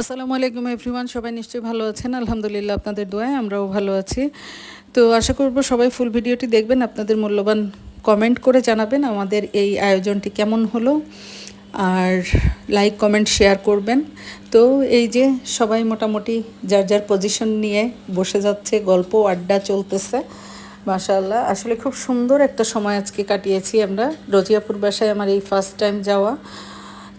আসসালামু আলাইকুম এভরিওয়ান, সবাই নিশ্চয়ই ভালো আছেন? আলহামদুলিল্লাহ আপনাদের দোয়ায় আমরাও ভালো আছি। তো আশা করব সবাই ফুল ভিডিওটি দেখবেন, আপনাদের মূল্যবান কমেন্ট করে জানাবেন আমাদের এই আয়োজনটি কেমন হলো। আর লাইক কমেন্ট শেয়ার করবেন। তো এই যে সবাই মোটামুটি যার যার পজিশন নিয়ে বসে যাচ্ছে, গল্প, আড্ডা চলতেছে, মাশাআল্লাহ। আসলে খুব সুন্দর একটা সময় আজকে কাটিয়েছি আমরা। রোজিয়াপুর বাসায় আমার এই ফার্স্ট টাইম যাওয়া।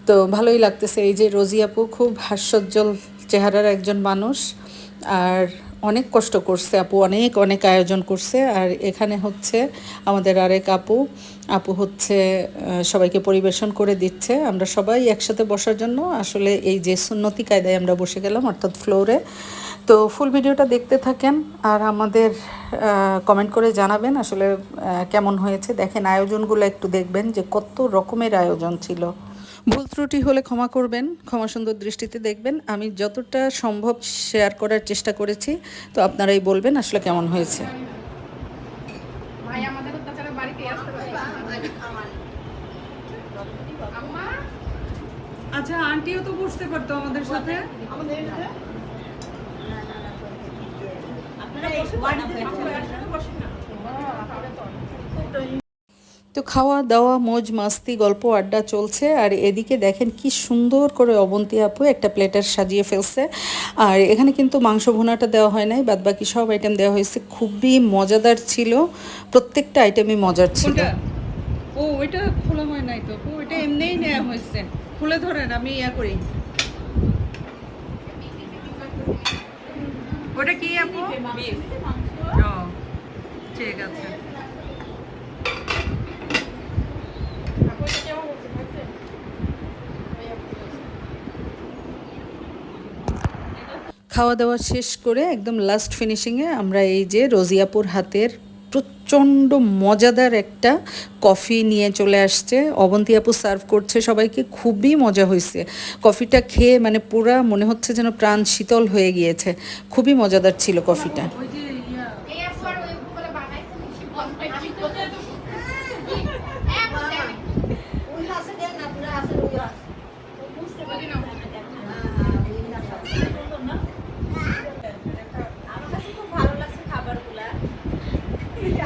তো ভালোই লাগতেছে। এই যে রোজি আপু খুব হাস্যোজ্জ্বল চেহারার একজন মানুষ আর অনেক কষ্ট করছে আপু, অনেক অনেক আয়োজন করছে। আর এখানে হচ্ছে আমাদের আরেক আপু আপু হচ্ছে সবাইকে পরিবেশন করে দিচ্ছে। আমরা সবাই একসাথে বসার জন্য আসলে এই যে সুন্নতি কায়দায় আমরা বসে গেলাম, অর্থাৎ ফ্লোরে। তো ফুল ভিডিওটা দেখতে থাকেন আর আমাদের কমেন্ট করে জানাবেন আসলে কেমন হয়েছে। দেখেন আয়োজনগুলো একটু দেখবেন যে কত রকমের আয়োজন ছিল। ভুল ত্রুটি হলে ক্ষমা করবেন ক্ষমা সুন্দর দৃষ্টিতে দেখবেন। আমি যতটা সম্ভব শেয়ার করার চেষ্টা করেছি। তো আপনারাই বলবেন আসলে কেমন হয়েছে। ভাই আমাদের তাছাড়া বাড়িতে আসতে পারে আম্মা আচ্ছা আন্টিও তো বসতে পারতো আমাদের সাথে তো খাওয়া দাওয়া মৌজ মাস্তি গল্প আড্ডা চলছে। আর এদিকে দেখেন কি সুন্দর করে অবন্তি আপু একটা প্লেটার সাজিয়ে ফেলছে। আর এখানে কিন্তু মাংস ভুনাটা দেওয়া হয় নাই বাদ বাকি সব আইটেম দেওয়া হয়েছে। খুবই মজাদার ছিল প্রত্যেকটা আইটেমই মজার ছিল। ও ওইটা খোলা হয় নাই তো। ও ওইটা এমনিই নেওয়া হয়েছে। খুলে ধরেন আমি ইয়া করি। ওটা কি আপু? ঠিক আছে। খাওয়া দাওয়া শেষ করে একদম লাস্ট ফিনিশিংয়ে আমরা এই যে রোজিয়াপুর হাতের প্রচণ্ড মজাদার একটা কফি নিয়ে চলে আসছে। অবন্তী আপু সার্ভ করছে, সবাইকে খুবই মজা হয়েছে কফিটা খেয়ে মানে পুরা মনে হচ্ছে যেন প্রাণ শীতল হয়ে গিয়েছে। খুবই মজাদার ছিল কফিটা ওই যে ইয়া এই আপু আর ওই বলে বানাইছে বেশি বল পাইছি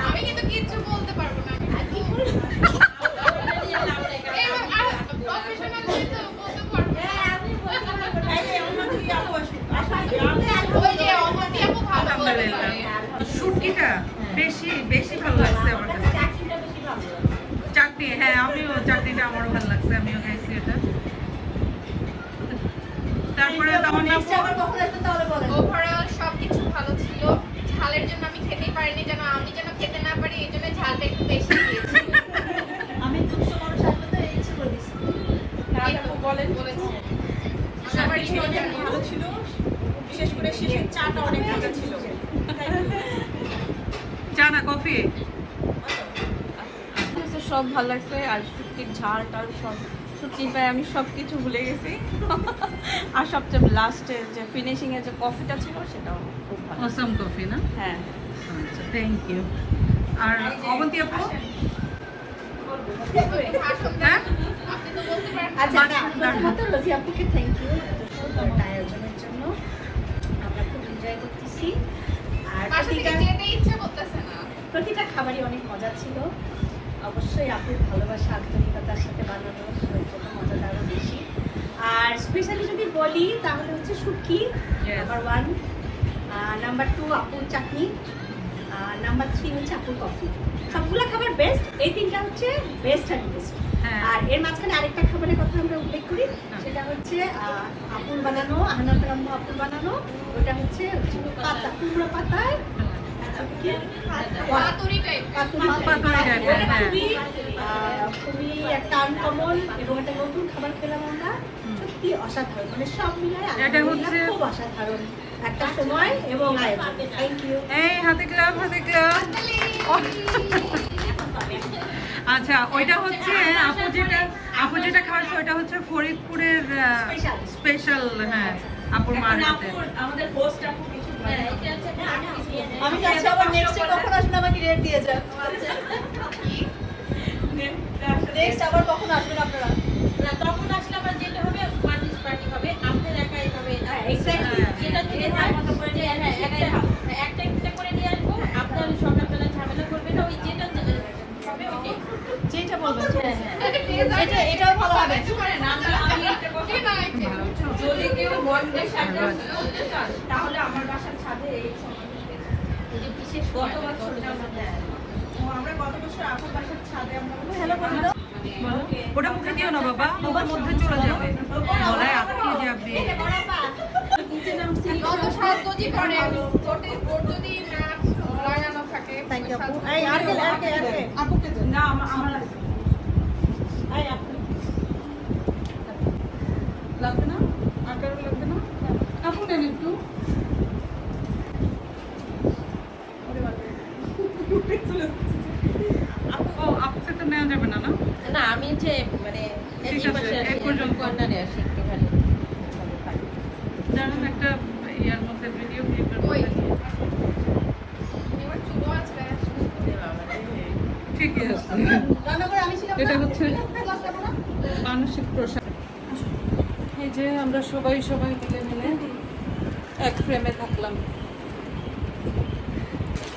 আমি কিন্তু কিচ্ছু বলতে পারব না আমি প্রফেশনাল হয়ে তো বলতে পারব ওই যে অমতি আপু ভালো বলতে পারে শুটকিটা বেশি বেশি ভালো লাগছে আমার কাছে। চাটনি হ্যাঁ আমিও চাটনিটা আমারও ভালো লাগছে আমিও খাইছি এটা। তারপরে তোমার ওভারঅল সবকিছু ভালো ছিল। ঝালের জন্য আমি খেতেই পারিনি যেন আমি যেন খেতে না পারি এই জন্য ঝালটা একটু বেশি দিয়েছি কিন্তু বলেন বলেছি সবারই মজা ভালো ছিল বিশেষ করে শেষের চাটা অনেক মজা ছিল চা না কফি সব ভালো লাগছে আর শুটকির ঝাল টাল সব শুটকি পায়ে আমি সব কিছু ভুলে গেছি। আর সবচেয়ে লাস্টে যে ফিনিশিং এর যে কফিটা ছিল সেটাও খুব ভালো অসম কফি না? হ্যাঁ। আচ্ছা থ্যাংক ইউ আর অবন্তী আপু? পারেন আচ্ছা আপুকে থ্যাংক ইউ আয়োজনের জন্য। আমরা খুব এনজয় করতেছি। আর বাসা থেকে প্রতিটা যেতে ইচ্ছে করতেছে না প্রতিটা খাবারই অনেক মজা ছিল। অবশ্যই আপুর ভালোবাসা আন্তরিকতার সাথে বানানো জন্য মজাটা আরও বেশি। আর স্পেশালি যদি বলি তাহলে হচ্ছে শুটকি. নাম্বার ওয়ান নাম্বার টু আপুর চাটনি। আর নাম্বার থ্রি হচ্ছে আপুর কফি সবগুলো খাবার বেস্ট এই তিনটা হচ্ছে বেস্ট অ্যান্ড বেস্ট হ্যাঁ। আর এর মাঝখানে আরেকটা খাবারের কথা আমরা উল্লেখ করি সেটা হচ্ছে আপুর বানানো আহনাত আপুর বানানো। ওটা হচ্ছে পাতা কুমড়ো পাতায় কি? পাতুরি টাইপ পাতুরি type। পাতুরি type, ওটা। খুবই একটা আনকমন এবং একটা নতুন খাবার খেলাম আমরা সত্যি অসাধারণ মানে সব মিলায় এটা হচ্ছে- খুব অসাধারণ একটা সময় এবং থ্যাংক ইউ এই হাতে গ্লাভ হাতে গ্লাভ আচ্ছা ওইটা হচ্ছে আপু যেটা আপু যেটা খাওয়াচ্ছে ওইটা হচ্ছে ফরিদপুরের স্পেশাল হ্যাঁ আপুর মার আমাদের হোস্ট আপু কিছু আমি চাচ্ছি আবার নেক্সট কখন আসবেন আমাকে রেট দিয়ে যান। নেক্সট আবার কখন আসবেন আপনারা? তখন আসলে আবার যেতে হবে পার্টি পার্টি হবে আপনার একা হবে। exactly, যেটা যদি হয়, যে হ্যাঁ, একটা- হ্যাঁ, একটা একটা করে নিয়ে আসব, আপনার সকালবেলা ঝামেলা করবে না, ওই যেটা হবে ওইটাই। যেটা বলবেন হ্যাঁ, হ্যাঁ। এটা এটাও ভালো হবে আমরা- আমি একটা কথা যদি কেউ বলবে শাড়িটা বলতে চান, তাহলে আমার বাসার ছাদে এই বিশেষ আমরা গত বছর আপুর বাসার ছাদে আমরা হ্যালো বন্ধু ওটা মুখে দিও না বাবা মুখের মধ্যে চলে যাবে গলায় আটকে যাবে না লাগানো থাকে থ্যাংক ইউ আপু এই আর কে আর কে আর কে আপুকে না আমার আমার আছে এই আপু লাগবে না আর কারও লাগবে না আপু নেন একটু আপু ও আপুকে তো নেওয়া যাবে না না না আমি যে মানে এই ঠিক আছে, পাশে এই আসি, পর্যন্ত। কর্নারে আসি একটুখানি একটা ইয়ার মধ্যে ভিডিও ক্লিপের ঠিকই আছে। এটা হচ্ছে মানসিক প্রসাদ এই যে আমরা সবাই সবাই মিলে মিলে এক ফ্রেমে থাকলাম।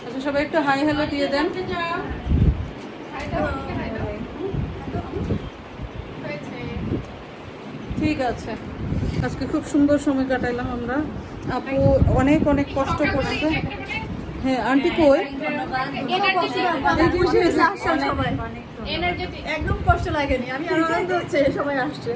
আচ্ছা সবাই একটু হাই হ্যালো দিয়ে দেন। ঠিক আছে। আজকে খুব সুন্দর সময় কাটাইলাম আমরা। আপু অনেক অনেক কষ্ট করছে। হ্যাঁ আন্টি কই? একদম কষ্ট লাগেনি। আমি আনন্দ হচ্ছে সবাই আসছে।